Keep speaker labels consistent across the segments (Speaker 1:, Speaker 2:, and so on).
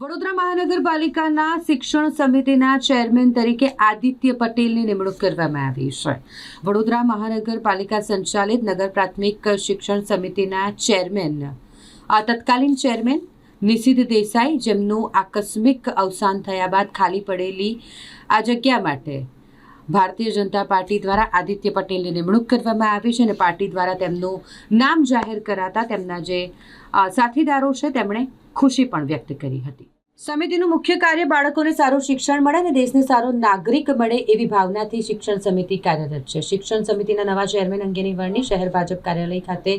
Speaker 1: વડોદરા મહાનગરપાલિકાના શિક્ષણ સમિતિના ચેરમેન તરીકે આદિત્ય પટેલની નિમણૂક કરવામાં આવી છે. વડોદરા મહાનગરપાલિકા સંચાલિત નગર પ્રાથમિક શિક્ષણ સમિતિના ચેરમેન તત્કાલીન ચેરમેન નિશિત દેસાઈ, જેમનું આકસ્મિક અવસાન થયા બાદ ખાલી પડેલી આ જગ્યા માટે ભારતીય જનતા પાર્ટી દ્વારા આદિત્ય પટેલની નિમણૂક કરવામાં આવી છે અને પાર્ટી દ્વારા તેમનું નામ જાહેર કરાતા તેમના જે સાથીદારો છે, તેમણે ખુશી પણ વ્યક્ત કરી હતી. સમિતિનું મુખ્ય કાર્ય બાળકોને સારું શિક્ષણ મળે અને દેશને સારો નાગરિક મળે એવી ભાવનાથી શિક્ષણ સમિતિ કાર્યરત છે. શિક્ષણ સમિતિના નવા ચેરમેન અંગેની વરણી શહેર ભાજપ કાર્યાલય ખાતે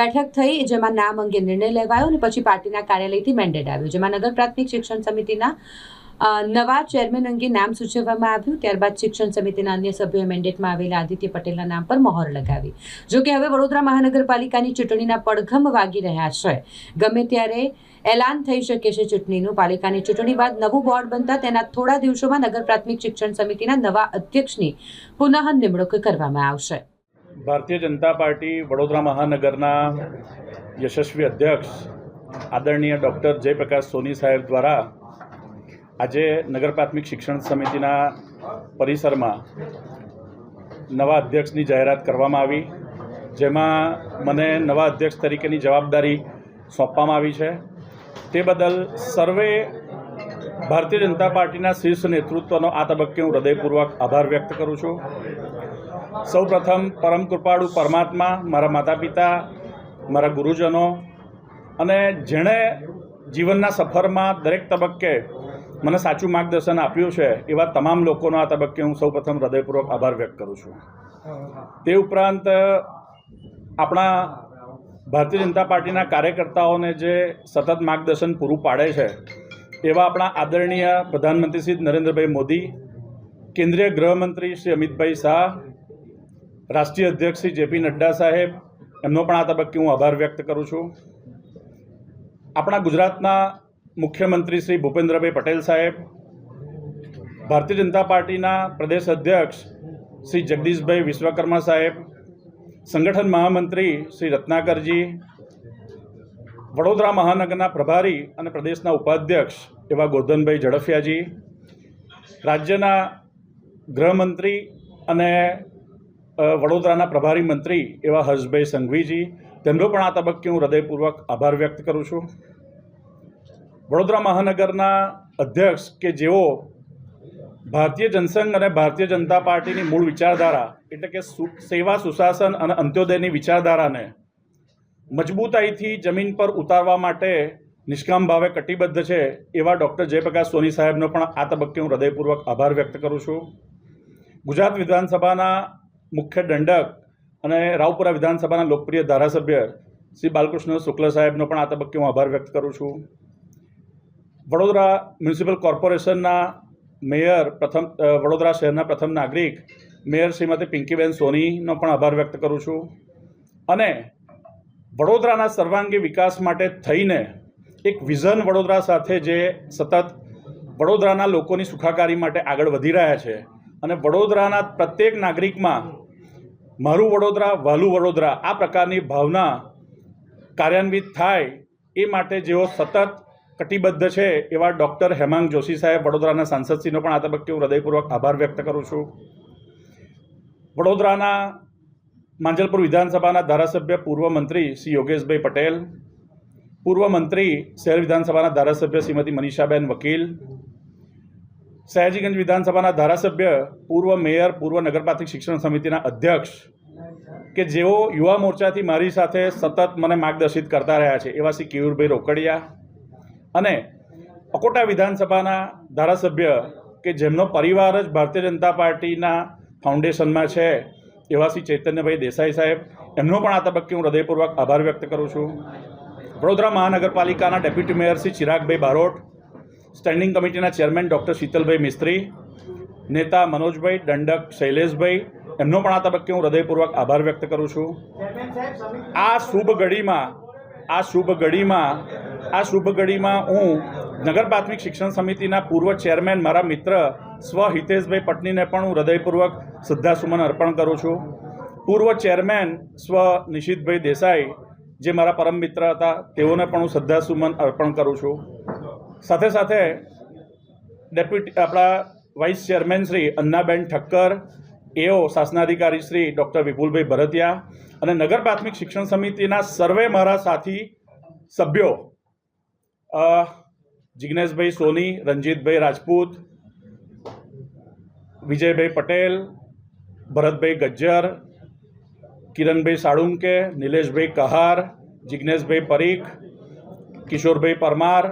Speaker 1: બેઠક થઈ, જેમાં નામ અંગે નિર્ણય લેવાયો અને પછી પાર્ટીના કાર્યાલયથી મેન્ડેટ આવ્યું, જેમાં નગર પ્રાથમિક શિક્ષણ સમિતિના નવા ચેરમેન અંગે નામ સૂચવવામાં આવ્યું. ત્યારબાદ શિક્ષણ સમિતિના અન્ય સભ્યોએ મેન્ડેટમાં આવેલા આદિત્ય પટેલના નામ પર મહોર લગાવી. જોકે હવે વડોદરા મહાનગરપાલિકાની ચૂંટણીના પડઘમ વાગી રહ્યા છે. ગમે ત્યારે એલાન થઈ શકે છે ચૂંટણીનું. પાલિકાની ચૂંટણી બાદ નવું બોર્ડ બનતા તેના થોડા દિવસોમાં નગર પ્રાથમિક શિક્ષણ સમિતિના નવા અધ્યક્ષની પુનઃ નિમણૂક કરવામાં આવશે.
Speaker 2: ભારતીય જનતા પાર્ટી વડોદરા મહાનગરના યશસ્વી અધ્યક્ષ, આદરણીય ડૉક્ટર જયપ્રકાશ સોની સાહેબ દ્વારા આજે નગર પ્રાથમિક શિક્ષણ સમિતિના પરિસરમાં નવા અધ્યક્ષની જાહેરાત કરવામાં આવી. જેમાં મને નવા અધ્યક્ષ તરીકેની જવાબદારી સોંપવામાં આવી છે. તે બદલ સર્વે ભારતીય જનતા પાર્ટીના શીર્ષ નેતૃત્વનો આ તબક્કે હું હૃદયપૂર્વક આભાર વ્યક્ત કરું છું. સૌ પ્રથમ પરમ કૃપાળુ પરમાત્મા, મારા માતા પિતા મારા ગુરુજનો અને જેણે જીવનના સફરમાં દરેક તબક્કે મને સાચું માર્ગદર્શન આપ્યું છે એવા તમામ લોકોનો આ તબક્કે હું સૌ પ્રથમ હૃદયપૂર્વક આભાર વ્યક્ત કરું છું. તે ઉપરાંત આપણા ભારતીય જનતા પાર્ટીના કાર્યકર્તાઓને જે સતત માર્ગદર્શન પૂરું પાડે છે, એવા આપણા આદરણીય પ્રધાનમંત્રી શ્રી નરેન્દ્રભાઈ મોદી, કેન્દ્રીય ગૃહમંત્રી શ્રી અમિતભાઈ શાહ, રાષ્ટ્રીય અધ્યક્ષ શ્રી જેપી નડ્ડા સાહેબ, એમનો પણ આ તબક્કે હું આભાર વ્યક્ત કરું છું. આપણા ગુજરાતના મુખ્યમંત્રી શ્રી ભૂપેન્દ્રભાઈ પટેલ સાહેબ, ભારતીય જનતા પાર્ટીના પ્રદેશ અધ્યક્ષ શ્રી જગદીશભાઈ વિશ્વકર્મા સાહેબ સંગઠન મહામંત્રી શ્રી રત્નાકરજી, વડોદરા મહાનગરના પ્રભારી અને પ્રદેશના ઉપાધ્યક્ષ એવા ગોરધનભાઈ ઝડફિયાજી, રાજ્યના ગૃહમંત્રી અને વડોદરાના પ્રભારી મંત્રી એવા હર્ષભાઈ સંઘવીજી. તેમનો પણ આ તબક્કે હું હૃદયપૂર્વક આભાર વ્યક્ત કરું છું. વડોદરા મહાનગરના અધ્યક્ષ કે જેઓ ભારતીય જનસંઘ અને ભારતીય જનતા પાર્ટીની મૂળ વિચારધારા એટલે કે સેવા, સુશાસન અને અંત્યોદયની વિચારધારાને મજબૂતાઈથી જમીન પર ઉતારવા માટે નિષ્કામ ભાવે કટિબદ્ધ છે એવા ડૉક્ટર જયપ્રકાશ સોની સાહેબનો પણ આ તબક્કે હું હૃદયપૂર્વક આભાર વ્યક્ત કરું છું. ગુજરાત વિધાનસભાના મુખ્ય દંડક અને રાવપુરા વિધાનસભાના લોકપ્રિય ધારાસભ્ય શ્રી બાલકૃષ્ણ શુક્લ સાહેબનો પણ આ તબક્કે હું આભાર વ્યક્ત કરું છું. વડોદરા મ્યુનિસિપલ કોર્પોરેશનના મેયર પ્રથમ વડોદરા શહેરના પ્રથમ નાગરિક, મેયર શ્રીમતી પિંકીબેન સોનીનો પણ આભાર વ્યક્ત કરું છું. અને વડોદરાના સર્વાંગી વિકાસ માટે થઈને એક વિઝન વડોદરા સાથે જે સતત વડોદરાના લોકોની સુખાકારી માટે આગળ વધી રહ્યા છે. અને વડોદરાના પ્રત્યેક નાગરિકમાં મારું વડોદરા વહાલું વડોદરા આ પ્રકારની ભાવના કાર્યાન્વિત થાય એ માટે જેઓ સતત કટિબદ્ધ છે એવા ડૉક્ટર હેમાંગ જોશી સાહેબ. વડોદરાના સાંસદશ્રીનો પણ આ તબક્કે હું હૃદયપૂર્વક આભાર વ્યક્ત કરું છું. વડોદરાના માંજલપુર વિધાનસભાના ધારાસભ્ય પૂર્વ મંત્રી શ્રી યોગેશભાઈ પટેલ, પૂર્વ મંત્રી શહેર વિધાનસભાના ધારાસભ્ય શ્રીમતી મનીષાબેન વકીલ, સયાજીગંજ વિધાનસભાના ધારાસભ્ય પૂર્વ મેયર, પૂર્વ નગરપાલિક શિક્ષણ સમિતિના અધ્યક્ષ કે જેઓ યુવા મોરચાથી મારી સાથે સતત મને માર્ગદર્શિત કરતા રહ્યા છે. એવા શ્રી કેયુરભાઈ રોકડિયા અને અકોટા વિધાનસભાના ધારાસભ્ય કે જેમનો પરિવાર જ ભારતીય જનતા પાર્ટીના ફાઉન્ડેશનમાં છે, એવા શ્રી ચૈતન્યભાઈ દેસાઈ સાહેબ. એમનો પણ આ તબક્કે હું હૃદયપૂર્વક આભાર વ્યક્ત કરું છું. વડોદરા મહાનગરપાલિકાના deputy mayor Shri Chiragbhai Barot, standing કમિટીના ચેરમેન ડૉક્ટર શીતલભાઈ મિસ્ત્રી, નેતા મનોજભાઈ દંડક શૈલેષભાઈ. એમનો પણ આ તબક્કે હું હૃદયપૂર્વક આભાર વ્યક્ત કરું છું. આ શુભ ઘડીમાં, આ શુભ ઘડીમાં આ શુભ ઘડીમાં હું નગર પ્રાથમિક શિક્ષણ સમિતિના પૂર્વ ચેરમેન મારા મિત્ર સ્વ હિતેશભાઈ પટનીને પણ હું હૃદયપૂર્વક શ્રદ્ધાસુમન અર્પણ કરું છું. પૂર્વ ચેરમેન સ્વ નિશિતભાઈ દેસાઈ, જે મારા પરમ મિત્ર હતા, તેઓને પણ હું શ્રદ્ધાસુમન અર્પણ કરું છું. સાથે સાથે ડેપ્યુટી, આપણા vice chairman Shri Annaben Thakkar, AO શાસનાધિકારી Shri doctor વિપુલભાઈ ભરતિયા અને નગર પ્રાથમિક શિક્ષણ સમિતિના સર્વે મારા સાથી સભ્યો જિજ્ઞેશભાઈ સોની, રંજીતભાઈ રાજપૂત, વિજયભાઈ પટેલ, ભરતભાઈ ગજ્જર, કિરણભાઈ સાળુંકે, નિલેશભાઈ કહાર જિજ્ઞેશભાઈ પરીખ, કિશોરભાઈ પરમાર,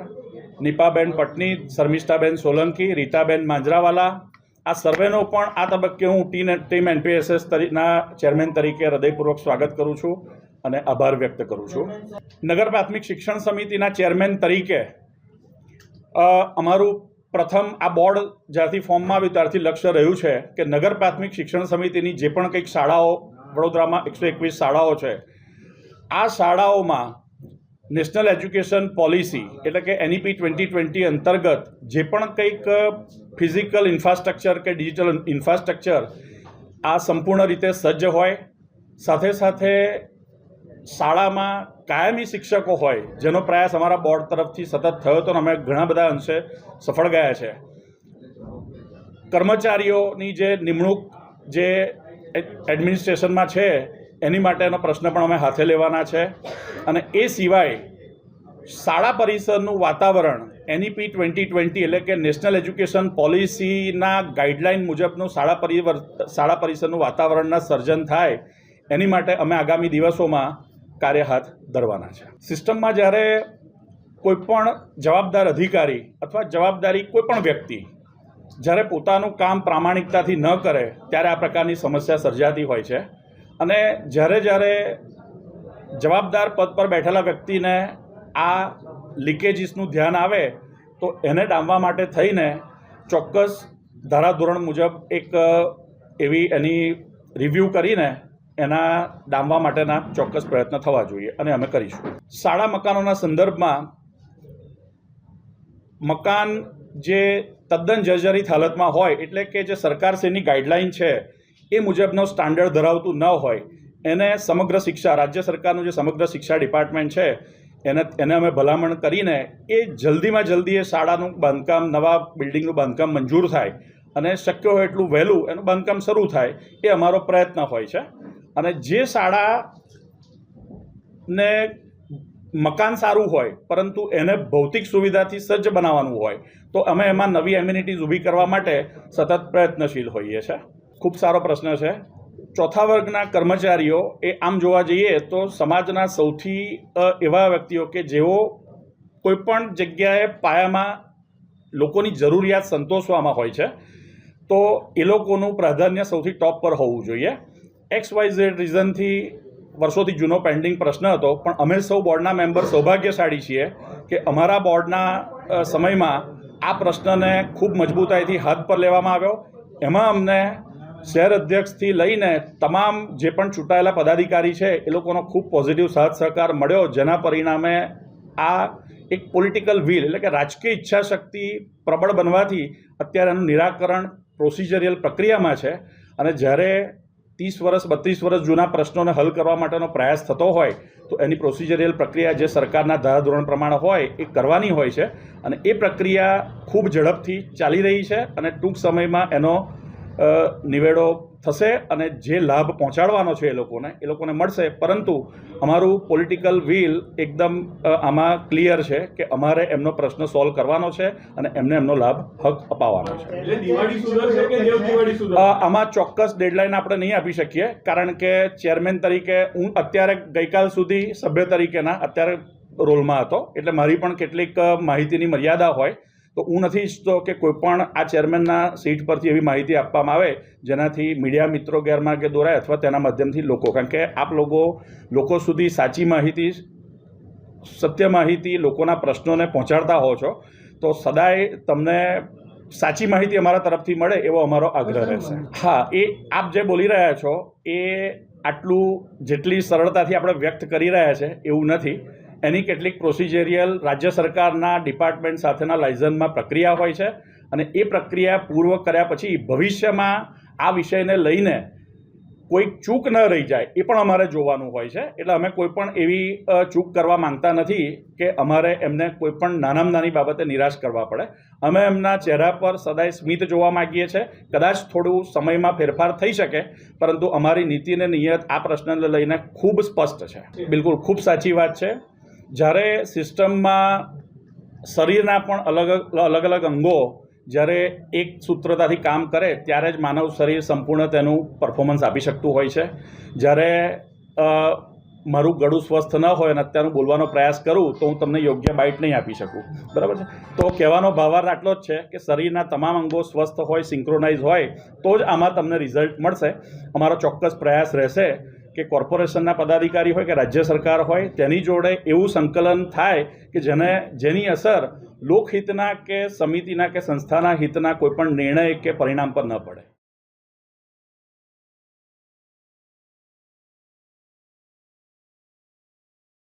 Speaker 2: નિપાબેન પટની શર્મિષ્ઠાબેન સોલંકી, રીતાબેન માંજરાવાલા. આ સર્વેનો પણ આ તબક્કે હું ટીન ટીમ એનપીએસએસ તરીના ચેરમેન તરીકે હૃદયપૂર્વક સ્વાગત કરું છું. અને આભાર વ્યક્ત કરું છું. નગર પ્રાથમિક શિક્ષણ સમિતિના ચેરમેન તરીકે અમારું પ્રથમ આ બોર્ડ જ્યારથી ફોર્મમાં આવ્યું ત્યારથી લક્ષ્ય રહ્યું છે કે નગર પ્રાથમિક શિક્ષણ સમિતિની જે પણ કંઈક શાળાઓ, વડોદરામાં એકસો એકવીસ શાળાઓ છે, આ શાળાઓમાં નેશનલ એજ્યુકેશન પોલિસી એટલે કે એનઈપી ટ્વેન્ટી ટ્વેન્ટી અંતર્ગત જે પણ કંઈક ફિઝિકલ ઇન્ફ્રાસ્ટ્રક્ચર કે ડિજિટલ ઇન્ફ્રાસ્ટ્રક્ચર આ સંપૂર્ણ રીતે સજ્જ હોય. સાથે સાથે શાળામાં કાયમી શિક્ષકો હોય, જેનો પ્રયાસ અમારા બોર્ડ તરફથી સતત થયો હતો અને અમે ઘણા બધા અંશે સફળ ગયા છે. કર્મચારીઓની જે નિમણૂક જે એડમિનિસ્ટ્રેશનમાં છે, એની માટેનો પ્રશ્ન પણ અમે હાથે લેવાના છે. અને એ સિવાય શાળા પરિસરનું વાતાવરણ એનઈપી ટ્વેન્ટી ટ્વેન્ટી એટલે કે નેશનલ એજ્યુકેશન પોલિસીના ગાઈડલાઇન મુજબનું શાળા પરિવર શાળા પરિસરનું વાતાવરણના સર્જન થાય, એની માટે અમે આગામી દિવસોમાં કાર્ય હાથ ધરવાના છે. સિસ્ટમમાં જ્યારે કોઈપણ જવાબદાર અધિકારી અથવા જવાબદારી કોઈપણ વ્યક્તિ જ્યારે પોતાનું કામ પ્રામાણિકતાથી ન કરે, ત્યારે આ પ્રકારની સમસ્યા સર્જાતી હોય છે. અને જ્યારે જ્યારે જવાબદાર પદ પર બેઠેલા વ્યક્તિને આ લીકેજીસનું ધ્યાન આવે, તો એને ડામવા માટે થઈને ચોક્કસ ધારાધોરણ મુજબ એક એવી એની રિવ્યૂ કરીને એના ડામવા માટેના ચોક્કસ પ્રયત્ન થવા જોઈએ અને અમે કરીશું. શાળા મકાનોના સંદર્ભમાં મકાન જે તદ્દન જર્જરિત હાલતમાં હોય, એટલે કે જે સરકારશ્રીની ગાઈડલાઈન છે, એ મુજબનો સ્ટાન્ડર્ડ ધરાવતું ન હોય, એને સમગ્ર શિક્ષા, રાજ્ય સરકારનું જે સમગ્ર શિક્ષા ડિપાર્ટમેન્ટ છે, એને એને અમે ભલામણ કરીને એ જલ્દીમાં જલ્દી એ શાળાનું બાંધકામ, નવા બિલ્ડિંગનું બાંધકામ મંજૂર થાય અને શક્ય હોય એટલું વહેલું એનું બાંધકામ શરૂ થાય, એ અમારો પ્રયત્ન હોય છે. અને જે શાળા ને મકાન સારું હોય, પરંતુ એને ભૌતિક સુવિધાથી સજ્જ બનાવવાનું હોય, તો અમે એમાં નવી એમ્યુનિટીઝ ઊભી કરવા માટે સતત પ્રયત્નશીલ હોઈએ છીએ. ખૂબ સારો પ્રશ્ન છે. ચોથા વર્ગના કર્મચારીઓ એ આમ જોવા જઈએ તો સમાજના સૌથી એવા વ્યક્તિઓ કે જેઓ કોઈપણ જગ્યાએ પાયામાં લોકોની જરૂરિયાત સંતોષવામાં હોય છે, તો એ લોકોનું પ્રાધાન્ય સૌથી ટોપ પર હોવું જોઈએ. એક્સ વાય ઝેડ રીઝનથી વર્ષોથી જૂનો પેન્ડિંગ પ્રશ્ન હતો, પણ અમે સૌ બોર્ડના મેમ્બર સૌભાગ્યશાળી છીએ કે અમારા બોર્ડના સમયમાં આ પ્રશ્નને ખૂબ મજબૂતાઈથી હાથ પર લેવામાં આવ્યો. એમાં અમને શહેર અધ્યક્ષથી લઈને તમામ જે પણ ચૂંટાયેલા પદાધિકારી છે, એ લોકોનો ખૂબ પોઝિટિવ સાથ સહકાર મળ્યો, જેના પરિણામે આ એક પોલિટિકલ વ્હીલ એટલે કે રાજકીય ઈચ્છાશક્તિ પ્રબળ બનવાથી અત્યારે એનું નિરાકરણ પ્રોસિજરિયલ પ્રક્રિયામાં છે. અને જ્યારે ત્રીસ વર્ષ, બત્રીસ વર્ષ જૂના પ્રશ્નોને હલ કરવા માટેનો પ્રયાસ થતો હોય, તો એની પ્રોસિજરિયલ પ્રક્રિયા જે સરકારના ધારાધોરણ પ્રમાણે હોય, એ કરવાની હોય છે. અને એ પ્રક્રિયા ખૂબ ઝડપથી ચાલી રહી છે અને ટૂંક સમયમાં એનો નિવેડો થશે અને જે લાભ પહોંચાડવાનો છે એ લોકોને એ લોકોને મળશે. પરંતુ અમારું પોલિટિકલ વ્હીલ એકદમ આમાં ક્લિયર છે કે અમારે એમનો પ્રશ્ન સોલ્વ કરવાનો છે અને એમને એમનો લાભ હક અપાવવાનો છે. આમાં ચોક્કસ ડેડલાઇન આપણે નહીં આપી શકીએ કારણ કે ચેરમેન તરીકે હું અત્યારે ગઈકાલ સુધી સભ્ય તરીકેના અત્યારે રોલમાં હતો. એટલે મારી પણ કેટલીક માહિતીની મર્યાદા હોય. તો હું નથી ઈચ્છતો કે કોઈ પણ આ ચેરમેનના સીટ પરથી એવી માહિતી આપવામાં આવે જેનાથી મીડિયા મિત્રો ગેરમાર્ગે દોરાય અથવા તેના માધ્યમથી લોકો. કારણ કે આપ લોકો લોકો સુધી સાચી માહિતી સત્ય માહિતી લોકોના પ્રશ્નોને પહોંચાડતા હો છો તો સદાય તમને સાચી માહિતી અમારા તરફથી મળે એવો અમારો આગ્રહ રહેશે. હા એ આપ જે બોલી રહ્યા છો એ આટલું જેટલી સરળતાથી આપણે વ્યક્ત કરી રહ્યા છે એવું નથી. એની કેટલીક પ્રોસિજરિયલ રાજ્ય સરકારના ડિપાર્ટમેન્ટ સાથેના લાયઝનમાં પ્રક્રિયા હોય છે અને એ પ્રક્રિયા પૂર્વ કર્યા પછી ભવિષ્યમાં આ વિષયને લઈને કોઈક ચૂક ન રહી જાય એ પણ અમારે જોવાનું હોય છે. એટલે અમે કોઈ પણ એવી ચૂક કરવા માંગતા નથી કે અમારે એમને કોઈ પણ નાનામાં નાની બાબતે નિરાશ કરવા પડે. અમે એમના ચહેરા પર સદાય સ્મિત જોવા માંગીએ છીએ. કદાચ થોડું સમયમાં ફેરફાર થઈ શકે, પરંતુ અમારી નીતિ અને નિયત આ પ્રશ્નને લઈને ખૂબ સ્પષ્ટ છે. બિલકુલ ખૂબ સાચી વાત છે. જ્યારે સિસ્ટમમાં શરીરના પણ અલગ અલગ અલગ અંગો જ્યારે એક સૂત્રતાથી કામ કરે, ત્યારે જ માનવ શરીર સંપૂર્ણ તેનું પરફોર્મન્સ આપી શકતું હોય છે. જ્યારે મારું ગળું સ્વસ્થ ન હોય અને અત્યારનું બોલવાનો પ્રયાસ કરું, તો હું તમને યોગ્ય બાઇટ નહીં આપી શકું. બરાબર છે? તો કહેવાનો ભાવાર્થ આટલો જ છે કે શરીરના તમામ અંગો સ્વસ્થ હોય સિંક્રોનાઇઝ હોય, તો જ આમાં તમને રિઝલ્ટ મળશે. અમારો ચોક્કસ પ્રયાસ રહેશે. કે કોર્પોરેશનના પદાધિકારી હોય કે રાજ્ય સરકાર હોય, તેની જોડે એવું સંકલન થાય કે જેને, જેની અસર લોકહિતના કે સમિતિના કે સંસ્થાના હિતના કોઈપણ નિર્ણય કે પરિણામ પર ન પડે.